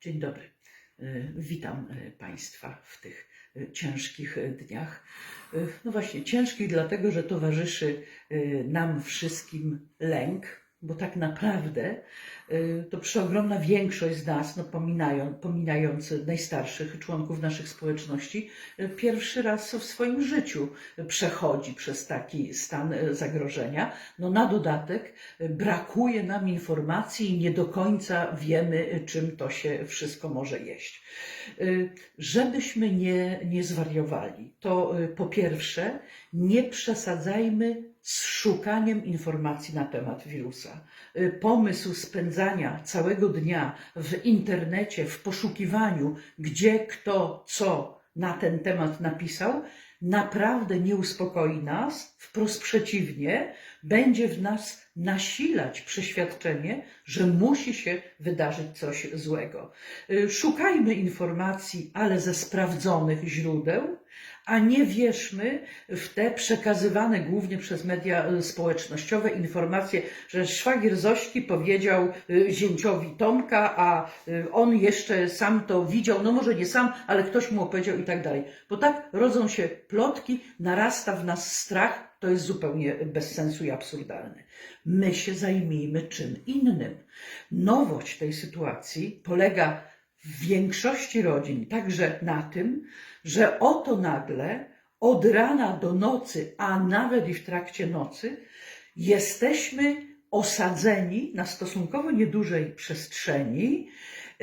Dzień dobry. Y, Witam y, Państwa w tych y, ciężkich dniach. No właśnie, ciężkich dlatego, że towarzyszy nam wszystkim lęk, bo tak naprawdę y, to przeogromna większość z nas, no pominają, pominając najstarszych członków naszych społeczności, y, pierwszy raz w swoim życiu przechodzi przez taki stan y, zagrożenia. No na dodatek brakuje nam informacji i nie do końca wiemy, czym to się wszystko może jeść. Żebyśmy nie, nie zwariowali, to po pierwsze nie przesadzajmy z szukaniem informacji na temat wirusa. Y, Pomysł spędzania całego dnia w internecie, w poszukiwaniu, gdzie kto co na ten temat napisał, naprawdę nie uspokoi nas, wprost przeciwnie, będzie w nas nasilać przeświadczenie, że musi się wydarzyć coś złego. Y, Szukajmy informacji, ale ze sprawdzonych źródeł, a nie wierzmy w te przekazywane głównie przez media y, społecznościowe informacje, że szwagier Zośki powiedział y, zięciowi Tomka, a y, on jeszcze sam to widział, no może nie sam, ale ktoś mu opowiedział i tak dalej. Bo tak rodzą się plotki, narasta w nas strach, to jest zupełnie bez sensu i absurdalne. My się zajmijmy czym innym. Nowość tej sytuacji polega w większości rodzin także na tym, że oto nagle od rana do nocy, a nawet i w trakcie nocy, jesteśmy osadzeni na stosunkowo niedużej przestrzeni,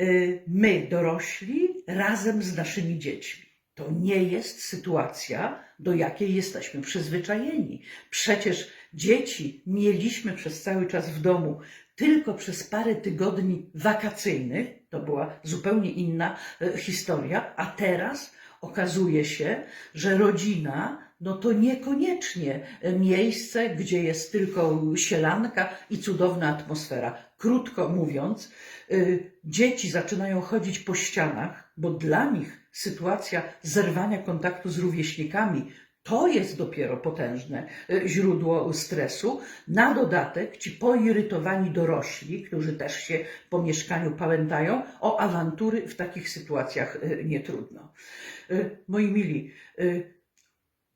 y, my dorośli, razem z naszymi dziećmi. To nie jest sytuacja, do jakiej jesteśmy przyzwyczajeni. Przecież dzieci mieliśmy przez cały czas w domu tylko przez parę tygodni wakacyjnych, to była zupełnie inna e, historia, a teraz okazuje się, że rodzina no to niekoniecznie miejsce, gdzie jest tylko sielanka i cudowna atmosfera. Krótko mówiąc, y, dzieci zaczynają chodzić po ścianach, bo dla nich sytuacja zerwania kontaktu z rówieśnikami to jest dopiero potężne y, źródło stresu. Na dodatek ci poirytowani dorośli, którzy też się po mieszkaniu pamiętają, o awantury w takich sytuacjach y, nie trudno. Y, Moi mili,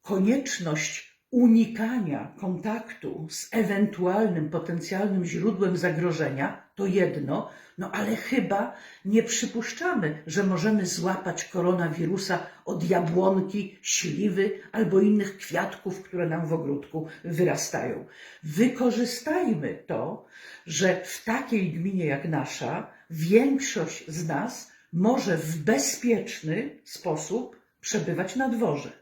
konieczność unikania kontaktu z ewentualnym potencjalnym źródłem zagrożenia to jedno, no ale chyba nie przypuszczamy, że możemy złapać koronawirusa od jabłonki, śliwy albo innych kwiatków, które nam w ogródku wyrastają. Wykorzystajmy to, że w takiej gminie jak nasza większość z nas może w bezpieczny sposób przebywać na dworze.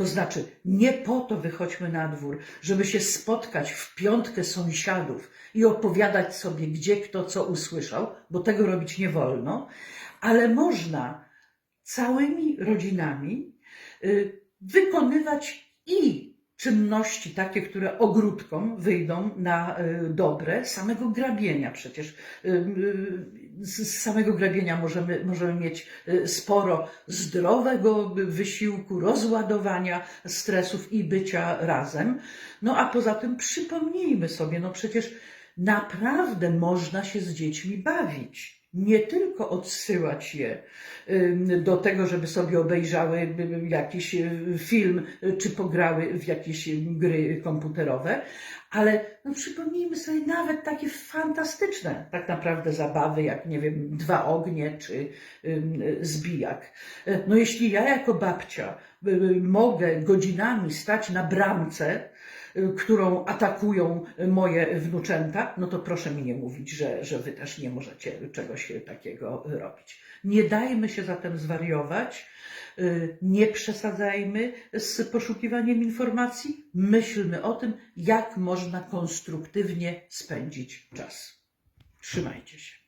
To znaczy, nie po to wychodźmy na dwór, żeby się spotkać w piątkę sąsiadów i opowiadać sobie, gdzie kto co usłyszał, bo tego robić nie wolno, ale można całymi rodzinami y, wykonywać i czynności takie, które ogródkom wyjdą na y, dobre, samego grabienia przecież. Z z samego grabienia możemy, możemy mieć y, sporo zdrowego wysiłku, rozładowania stresów i bycia razem. No a poza tym przypomnijmy sobie, no przecież naprawdę można się z dziećmi bawić. Nie tylko odsyłać je do tego, żeby sobie obejrzały jakiś y, film, y, czy pograły w jakieś y, gry komputerowe, ale no przypomnijmy sobie nawet takie fantastyczne tak naprawdę zabawy, jak nie wiem, dwa ognie czy zbijak. Y, No jeśli ja jako babcia mogę godzinami stać na bramce, którą atakują moje wnuczęta, no to proszę mi nie mówić, że, że wy też nie możecie czegoś takiego robić. Nie dajmy się zatem zwariować, y, nie przesadzajmy z poszukiwaniem informacji, myślmy o tym, jak można konstruktywnie spędzić czas. Trzymajcie się.